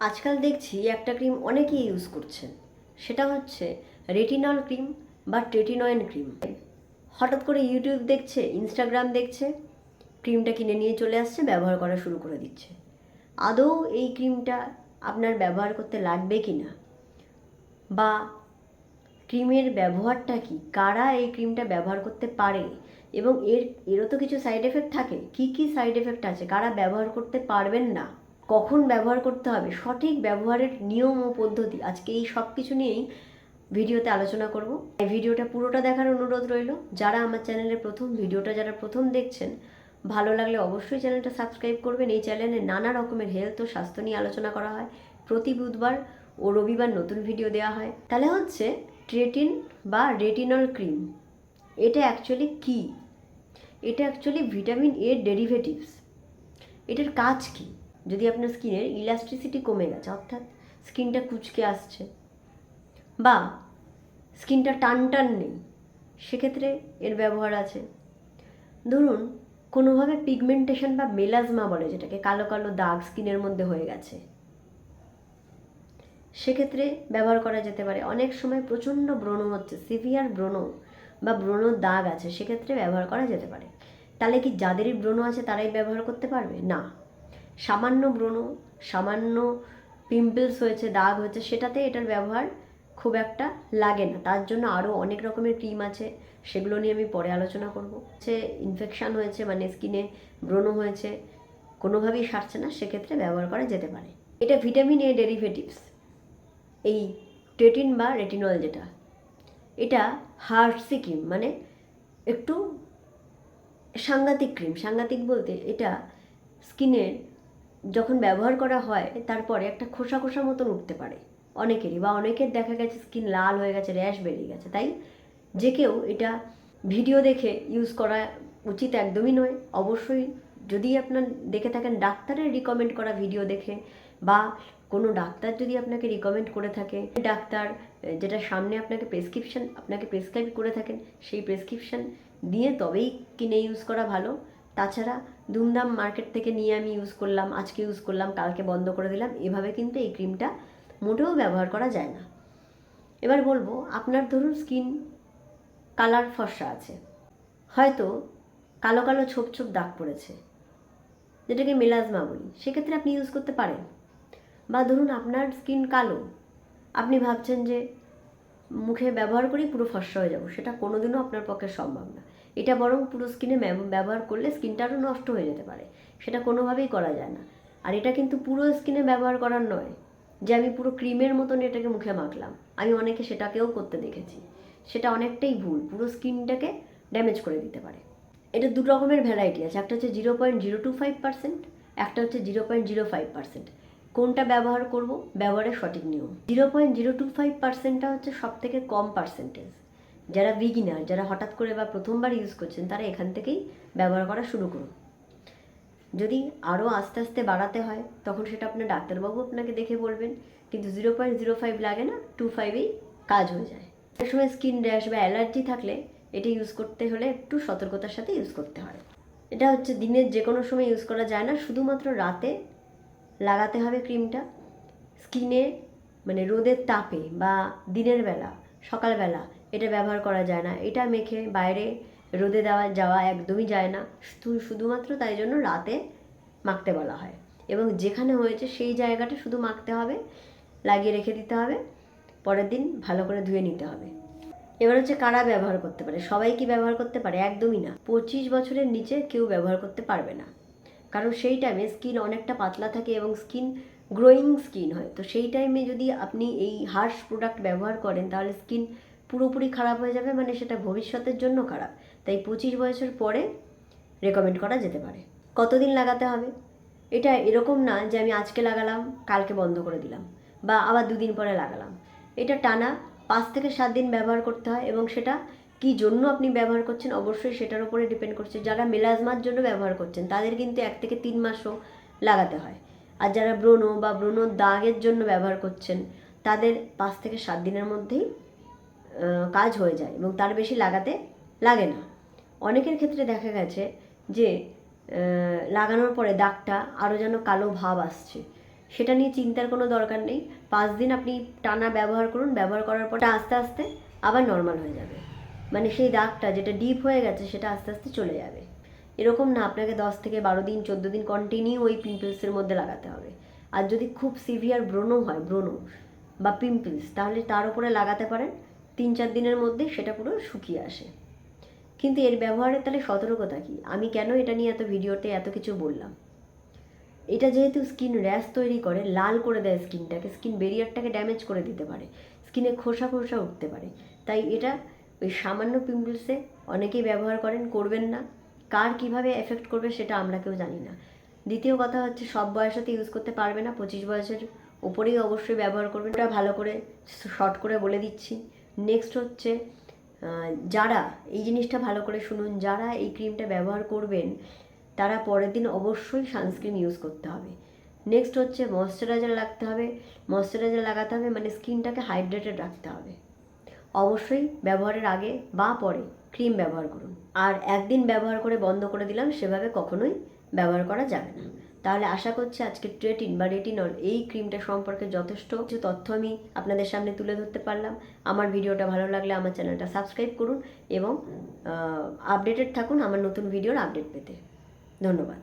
আজকাল দেখছি একটা ক্রিম অনেকেই ইউজ করছেন। সেটা হচ্ছে রেটিনল ক্রিম বা ট্রেটিনয়েন ক্রিম হঠাৎ করে ইউটিউব দেখছে ইনস্টাগ্রাম দেখছে ক্রিমটা কিনে নিয়ে চলে আসছে, ব্যবহার করা শুরু করে দিচ্ছে। আদৌ এই ক্রিমটা আপনার ব্যবহার করতে লাগবে কি না বা ক্রিমের ব্যবহারটা কি? কারা এই ক্রিমটা ব্যবহার করতে পারে? এবং এর, এরও তো কিছু সাইড এফেক্ট থাকে। কি কি সাইড এফেক্ট আছে? কারা ব্যবহার করতে পারবেন না? কখন ব্যবহার করতে হবে, সঠিক ব্যবহারের নিয়ম ও পদ্ধতি, আজকে এই সব কিছু নিয়েই ভিডিওতে আলোচনা করব। এই ভিডিওটা পুরোটা দেখার অনুরোধ রইল। যারা আমার চ্যানেলে প্রথম, ভিডিওটা যারা প্রথম দেখছেন, ভালো লাগলে অবশ্যই চ্যানেলটা সাবস্ক্রাইব করবেন। এই চ্যানেলে নানা রকমের হেলথ ও স্বাস্থ্য নিয়ে আলোচনা করা হয়। প্রতি বুধবার ও রবিবার নতুন ভিডিও দেওয়া হয়। তাহলে হচ্ছে ট্রেটিন বা রেটিনল ক্রিম, এটা অ্যাকচুয়ালি কি? এটা অ্যাকচুয়ালি ভিটামিন এর ডেরিভেটিভস। এটার কাজ কি? যদি আপনার স্কিনের ইলাস্ট্রিসিটি কমে গেছে, অর্থাৎ স্কিনটা কুচকে আসছে বা স্কিনটা টান টান নেই, সেক্ষেত্রে এর ব্যবহার আছে। ধরুন, কোনোভাবে পিগমেন্টেশন বা মেলাজমা বলে, যেটাকে কালো কালো দাগ স্কিনের মধ্যে হয়ে গেছে, সেক্ষেত্রে ব্যবহার করা যেতে পারে। অনেক সময় প্রচণ্ড ব্রণ হচ্ছে সিভিয়ার ব্রণ বা ব্রণর দাগ আছে, সেক্ষেত্রে ব্যবহার করা যেতে পারে। তাহলে কি যাদেরই ব্রণ আছে, তারাই ব্যবহার করতে পারবে? না। সামান্য ব্রণ, সামান্য পিম্পলস হয়েছে, দাগ হয়েছে, সেটাতে এটার ব্যবহার খুব একটা লাগে না। তার জন্য আরও অনেক রকমের ক্রিম আছে, সেগুলো নিয়ে আমি পরে আলোচনা করব। সে ইনফেকশান হয়েছে মানে স্কিনে ব্রণ হয়েছে, কোনোভাবেই সারছে না, সেক্ষেত্রে ব্যবহার করা যেতে পারে। এটা ভিটামিন এ ডেরিভেটিভস এই ট্রেটিন বা রেটিনল যেটা, এটা হার্সি ক্রিম মানে একটু সাংঘাতিক ক্রিম সাংঘাতিক বলতে এটা স্কিনের যখন ব্যবহার করা হয়, তারপরে একটা খোসা খোসা মতন উঠতে পারে। অনেকেরই, বা অনেকের দেখা গেছে স্কিন লাল হয়ে গেছে র্যাশ বেরিয়ে গেছে। তাই যে কেউ এটা ভিডিও দেখে ইউজ করা উচিত একদমই নয়। অবশ্যই যদি আপনার দেখে থাকেন ডাক্তারের রিকমেন্ড করা ভিডিও দেখে, বা কোনো ডাক্তার যদি আপনাকে রিকমেন্ড করে থাকে, ডাক্তার যেটা সামনে আপনাকে প্রেসক্রিপশন আপনাকে প্রেসক্রাইব করে থাকেন, সেই প্রেসক্রিপশন দিয়ে তবেই কিনে ইউজ করা ভালো। তাছাড়া দুমদাম মার্কেট থেকে নিয়ে আমি ইউজ করলাম, আজকে ইউজ করলাম, কালকে বন্ধ করে দিলাম, এভাবে কিন্তু এই ক্রিমটা মোটেও ব্যবহার করা যায় না। এবার বলব, আপনার ধরুন স্কিন কালার ফর্সা আছে। হয়তো কালো কালো ছোপ ছোপ দাগ পড়েছে, যেটাকে মেলাজমা বলি, সেক্ষেত্রে আপনি ইউজ করতে পারেন। বা ধরুন আপনার স্কিন কালো, আপনি ভাবছেন যে মুখে ব্যবহার করেই পুরো ফর্সা হয়ে যাব, সেটা কোনোদিনও আপনার পক্ষে সম্ভব না। এটা বরং পুরো স্কিনে ব্যবহার করলে স্কিনটা আরও নষ্ট হয়ে যেতে পারে। সেটা কোনোভাবেই করা যায় না। আর এটা কিন্তু পুরো স্কিনে ব্যবহার করার নয়। যে আমি পুরো ক্রিমের মতন এটাকে মুখে মাখলাম। আমি অনেকে সেটাকেও করতে দেখেছি। সেটা অনেকটাই ভুল। পুরো স্কিনটাকে ড্যামেজ করে দিতে পারে। এটা দু রকমের ভ্যারাইটি আছে। একটা হচ্ছে zero point zero two five percent, একটা হচ্ছে zero point zero five percent. কোনটা ব্যবহার করব? ব্যবহারের সঠিক নিয়ম। Zero point zero two five পার্সেন্টটা হচ্ছে সব থেকে কম পার্সেন্টেজ। যারা বিগিনার যারা হঠাৎ করে বা প্রথমবার ইউজ করছেন, তারা এখান থেকেই ব্যবহার করা শুরু করুন। যদি আরও আস্তে আস্তে বাড়াতে হয়, তখন সেটা আপনার ডাক্তারবাবু আপনাকে দেখে বলবেন, কিন্তু জিরো পয়েন্ট জিরো ফাইভ লাগে না টু ফাইভেই কাজ হয়ে যায়। অনেক সময় স্কিন র্যাশ বা অ্যালার্জি থাকলে এটা ইউজ করতে হলে একটু সতর্কতার সাথে ইউজ করতে হয়। এটা হচ্ছে দিনের যে কোনো সময় ইউজ করা যায় না, শুধুমাত্র রাতে লাগাতে হবে ক্রিমটা স্কিনে মানে রোদের তাপে বা দিনের বেলা সকালবেলা। এটা ব্যবহার করা যায় না। এটা মেখে বাইরে রোদে দেওয়া, যাওয়া একদমই যায় না। শুধু শুধুমাত্র তাই জন্য রাতে মাখতে বলা হয়। এবং যেখানে হয়েছে সেই জায়গাটা শুধু মাখতে হবে, লাগিয়ে রেখে দিতে হবে, পরের দিন ভালো করে ধুয়ে নিতে হবে। এবার হচ্ছে কারা ব্যবহার করতে পারে? সবাই কি ব্যবহার করতে পারে? একদমই না। পঁচিশ বছরের নিচে কেউ ব্যবহার করতে পারবে না। কারণ সেই টাইমে স্কিন অনেকটা পাতলা থাকে এবং স্কিন গ্রোয়িং স্কিন হয়। তো সেই টাইমে যদি আপনি এই হার্শ প্রোডাক্ট ব্যবহার করেন, তাহলে স্কিন পুরোপুরি খারাপ হয়ে যাবে মানে সেটা ভবিষ্যতের জন্য খারাপ। তাই পঁচিশ বয়সের পরে রেকমেন্ড করা যেতে পারে। কতদিন লাগাতে হবে? এটা এরকম না যে আমি আজকে লাগালাম, কালকে বন্ধ করে দিলাম, বা আবার দুদিন পরে লাগালাম। এটা টানা পাঁচ থেকে সাত দিন ব্যবহার করতে হয়, এবং সেটা কি জন্য আপনি ব্যবহার করছেন অবশ্যই সেটার উপরে ডিপেন্ড করছে। যারা মেলাজমার জন্য ব্যবহার করছেন, তাদের কিন্তু এক থেকে তিন মাসও লাগাতে হয়। আর যারা ব্রণ বা ব্রণ দাগের জন্য ব্যবহার করছেন, তাদের পাঁচ থেকে সাত দিনের মধ্যেই কাজ হয়ে যায় এবং তার বেশি লাগাতে লাগে না। অনেকের ক্ষেত্রে দেখা গেছে যে লাগানোর পরে দাগটা আরও যেন কালো ভাব আসছে। সেটা নিয়ে চিন্তার কোনো দরকার নেই। পাঁচ দিন আপনি টানা ব্যবহার করুন, ব্যবহার করার পর আস্তে আস্তে আবার নর্মাল হয়ে যাবে। মানে সেই দাগটা যেটা ডিপ হয়ে গেছে, সেটা আস্তে আস্তে চলে যাবে। এরকম না, আপনাকে দশ থেকে বারো দিন, চোদ্দ দিন কন্টিনিউ ওই পিম্পলসের মধ্যে লাগাতে হবে। আর যদি খুব সিভিয়ার ব্রণ হয়, ব্রণ বা পিম্পলস তাহলে তার উপরে লাগাতে পারেন, তিন চার দিনের মধ্যে সেটা পুরো শুকিয়ে আসে। কিন্তু এর ব্যবহারের তাহলে সতর্কতা কি? আমি কেন এটা নিয়ে এত ভিডিওতে এত কিছু বললাম? এটা যেহেতু স্কিন র্যাশ তৈরি করে, লাল করে দেয় স্কিনটাকে স্কিন বেরিয়ারটাকে ড্যামেজ করে দিতে পারে। স্কিনে খোসা খোসা উঠতে পারে। তাই এটা ওই সামান্য পিম্পলসে অনেকেই ব্যবহার করেন, করবেন না। কার কীভাবে এফেক্ট করবে সেটা আমরা কেউ জানি না। দ্বিতীয় কথা হচ্ছে, সব বয়সেতে ইউজ করতে পারবে না, পঁচিশ বয়সের ওপরেই অবশ্যই ব্যবহার করবেন ওটা ভালো করে শর্ট করে বলে দিচ্ছি। নেক্সট হচ্ছে যারা, এই জিনিসটা ভালো করে শুনুন, যারা এই ক্রিমটা ব্যবহার করবেন, তারা পরের দিন অবশ্যই সানস্ক্রিন ইউজ করতে হবে। নেক্সট হচ্ছে ময়শ্চারাইজার রাখতে হবে। ময়শ্চারাইজার লাগাতে হবে মানে স্কিনটাকে হাইড্রেটেড রাখতে হবে। অবশ্যই ব্যবহারের আগে বা পরে ক্রিম ব্যবহার করুন। আর একদিন ব্যবহার করে বন্ধ করে দিলাম, সেভাবে কখনোই ব্যবহার করা যাবে না। তাহলে আশা করছি আজকে ট্রেটিন বা রেটিনল এই ক্রিমটা সম্পর্কে যথেষ্ট কিছু তথ্য আমি আপনাদের সামনে তুলে ধরতে পারলাম। আমার ভিডিওটা ভালো লাগলে আমার চ্যানেলটা সাবস্ক্রাইব করুন এবং আপডেটেড থাকুন আমার নতুন ভিডিওর আপডেট পেতে। ধন্যবাদ।